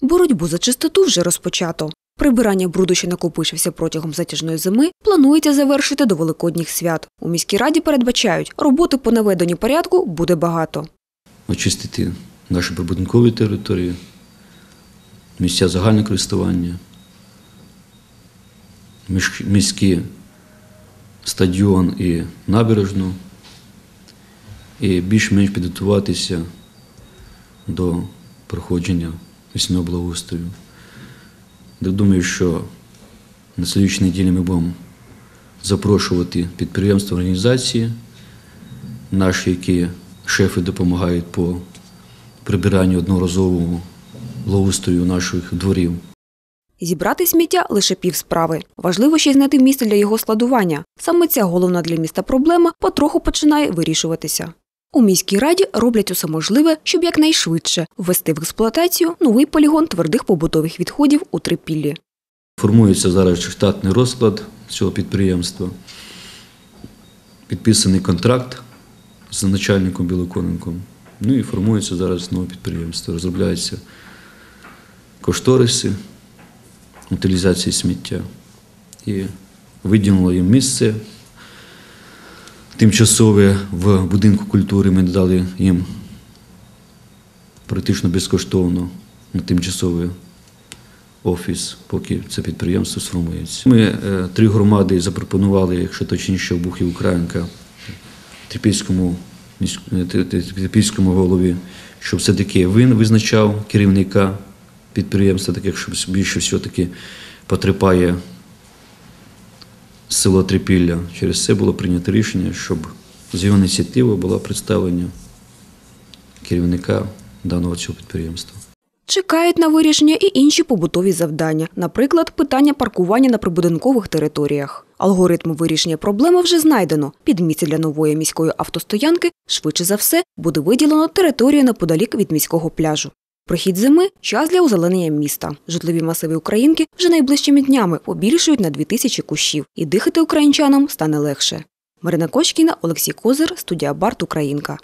Боротьбу за чистоту вже розпочато. Прибирання бруду, що накопичився протягом затяжної зими, планується завершити до великодніх свят. У міській раді передбачають, роботи по наведенню порядку буде багато. очистити наші прибудинкові території, місця загального користування, міські стадіон і набережну, і більш-менш підготуватися до проходження весняного благоустрою. Думаю, що на слідчій неділі ми будемо запрошувати підприємства, організації, наші, які шефи допомагають по прибиранню одноразовому благоустрою наших дворів. Зібрати сміття лише пів справи. Важливо ще й знайти місце для його складування. Саме ця головна для міста проблема потроху починає вирішуватися. У міській раді роблять усе можливе, щоб якнайшвидше ввести в експлуатацію новий полігон твердих побутових відходів у Трипіллі. Формується зараз штатний розклад цього підприємства. Підписаний контракт з начальником Білоконенком. Ну і формується зараз нове підприємство. Розробляються кошториси утилізації сміття. І виділено їм місце тимчасове в будинку культури. Ми дали їм практично безкоштовно на тимчасовий офіс, поки це підприємство сформується. Ми е, три громади запропонували, якщо точніше, в Бухів Українка, Трипільському, міськ- е, Трипільському голові, щоб все-таки він визначав керівника підприємства, таке, що більше всього таки потрапляє село Трипілля. Через це було прийнято рішення, щоб з його ініціативи було представлення керівника даного цього підприємства. Чекають на вирішення і інші побутові завдання, наприклад, питання паркування на прибудинкових територіях. Алгоритм вирішення проблеми вже знайдено. Під місце для нової міської автостоянки швидше за все буде виділено територію неподалік від міського пляжу. Прихід зими час для озеленення міста. Житлові масиви Українки вже найближчими днями побільшують на 2000 кущів, і дихати українчанам стане легше. Марина Кочкіна, Олексій Козир, студія Барт Українка.